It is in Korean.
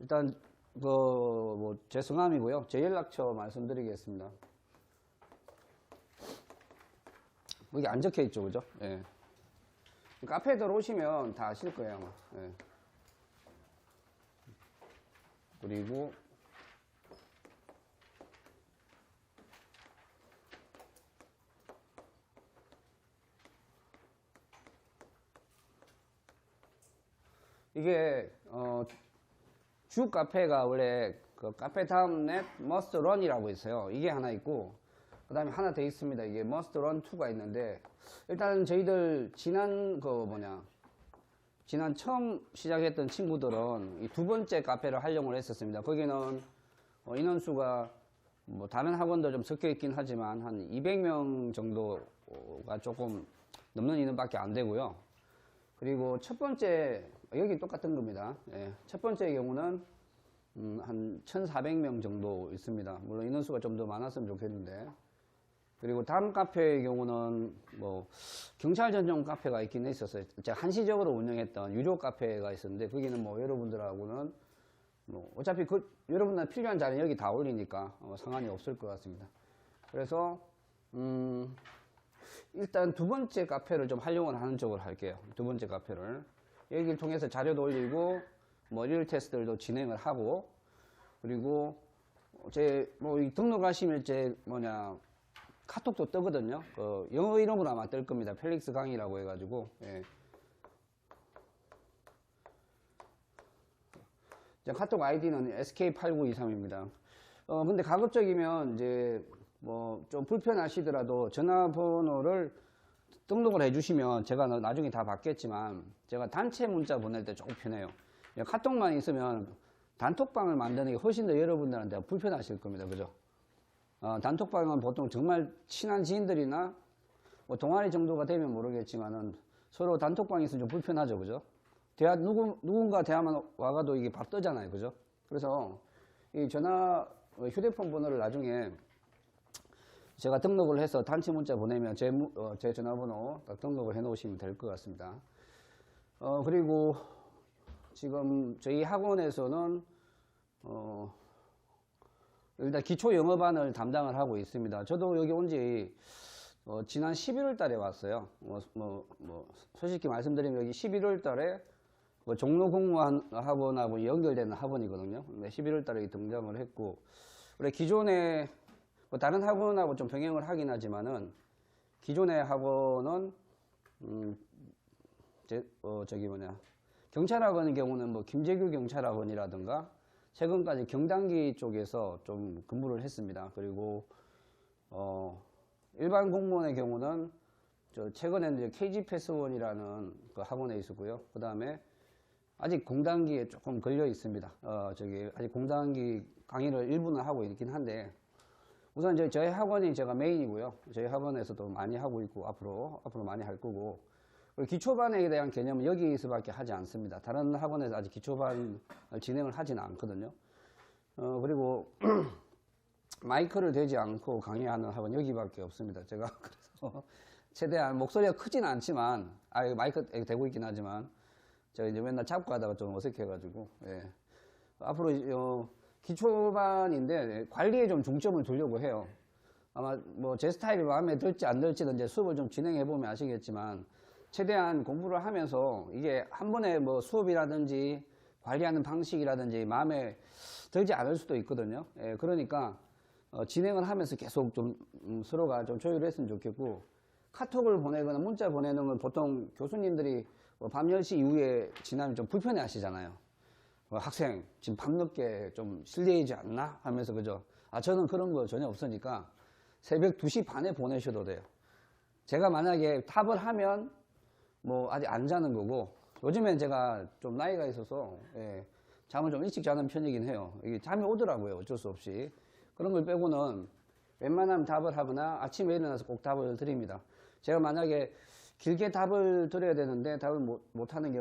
일단 그뭐제 성함이고요. 제 연락처 말씀드리겠습니다. 여기 안 적혀 있죠, 그죠? 예. 카페에 들어오시면 다 아실 거예요, 아마. 예. 그리고 이게 어, 주 카페가 원래 그 카페 다음 넷 머스트 런이라고 있어요. 이게 하나 있고 그 다음에 하나 더 있습니다. 이게 머스트 런 2가 있는데 일단 저희들 지난 그 뭐냐 지난 처음 시작했던 친구들은 이 두 번째 카페를 활용을 했었습니다. 거기는 어, 인원수가 뭐 다른 학원도 좀 섞여 있긴 하지만 한 200명 정도가 조금 넘는 인원밖에 안 되고요. 그리고 첫 번째 여기 똑같은 겁니다. 예, 첫 번째 경우는 음, 한 1,400명 정도 있습니다. 물론 인원수가 좀 더 많았으면 좋겠는데. 그리고 다음 카페의 경우는 뭐 경찰 전용 카페가 있긴 했었어요. 제가 한시적으로 운영했던 유료 카페가 있었는데 거기는 뭐 여러분들하고는 뭐 어차피 그 여러분들 필요한 자리는 여기 다 올리니까 어, 상관이 없을 것 같습니다. 그래서 음, 일단 두 번째 카페를 좀 활용을 하는 쪽으로 할게요. 두 번째 카페를 여기를 통해서 자료도 올리고 뭐 리얼 테스트들도 진행을 하고 그리고 제 뭐 등록하시면 제 뭐냐 카톡도 뜨거든요. 그 영어 이름으로 아마 뜰 겁니다. 펠릭스 강의라고 해가지고 예. 제 카톡 아이디는 SK8923입니다. 어, 근데 가급적이면 이제 뭐 좀 불편하시더라도 전화번호를 등록을 해주시면 제가 나- 나중에 다 받겠지만 제가 단체 문자 보낼 때 조금 편해요. 예, 카톡만 있으면 단톡방을 만드는 게 훨씬 더 여러분들한테 불편하실 겁니다. 그죠? 어, 단톡방은 보통 정말 친한 지인들이나 뭐 동아리 정도가 되면 모르겠지만은 서로 단톡방이 있으면 좀 불편하죠. 그죠? 대화, 누구, 누군가 대화만 와가도 이게 밥 뜨잖아요. 그죠? 그래서 이 전화, 어, 휴대폰 번호를 나중에 제가 등록을 해서 단체 문자 보내면 제, 무- 어, 제 전화번호 딱 등록을 해 놓으시면 될 것 같습니다. 어, 그리고 지금 저희 학원에서는 어, 일단 기초 영어반을 담당을 하고 있습니다. 저도 여기 온지 어, 지난 11월 달에 왔어요. 뭐, 뭐, 뭐, 솔직히 말씀드리면 여기 11월 달에 뭐 종로 공무원 학원하고 연결되는 학원이거든요. 근데 11월 달에 등장을 했고, 원래 기존에 뭐 다른 학원하고 좀 병행을 하긴 하지만은 기존의 학원은 음, 제, 어, 저기 뭐냐 경찰학원의 경우는 뭐 김재규 경찰학원이라든가 최근까지 경단기 쪽에서 좀 근무를 했습니다. 그리고 어, 일반 공무원의 경우는 저 최근에 이제 KG 패스원이라는 그 학원에 있었고요. 그 다음에 아직 공단기에 조금 걸려 있습니다. 어, 저기 아직 공단기 강의를 일부는 하고 있긴 한데 우선 저희, 저희 학원이 제가 메인이고요. 저희 학원에서도 많이 하고 있고 앞으로 앞으로 많이 할 거고 기초반에 대한 개념은 여기서밖에 하지 않습니다. 다른 학원에서 아직 기초반을 진행을 하지는 않거든요. 어, 그리고 마이크를 대지 않고 강의하는 학원 여기밖에 없습니다. 제가 그래서 최대한 목소리가 크진 않지만 아 마이크 대고 있긴 하지만 제가 이제 맨날 잡고 하다가 좀 어색해가지고 예. 앞으로 어, 기초반인데 관리에 좀 중점을 두려고 해요. 아마 뭐 제 스타일이 마음에 들지 안 들지는 이제 수업을 좀 진행해 보면 아시겠지만 최대한 공부를 하면서 이게 한 번에 뭐 수업이라든지 관리하는 방식이라든지 마음에 들지 않을 수도 있거든요. 예, 그러니까 어, 진행을 하면서 계속 좀 음, 서로가 좀 조율했으면 좋겠고 카톡을 보내거나 문자 보내는 건 보통 교수님들이 뭐 밤 10시 이후에 지나면 좀 불편해 하시잖아요. 어, 학생 지금 밤늦게 좀 실례이지 않나 하면서 그죠? 아 저는 그런 거 전혀 없으니까 새벽 2시 반에 보내셔도 돼요. 제가 만약에 탑을 하면 뭐 아직 안 자는 거고 요즘엔 제가 좀 나이가 있어서 예, 잠을 좀 일찍 자는 편이긴 해요. 이게 잠이 오더라고요. 어쩔 수 없이. 그런 걸 빼고는 웬만하면 답을 하거나 아침에 일어나서 꼭 답을 드립니다. 제가 만약에 길게 답을 드려야 되는데 답을 못, 못 하는 경우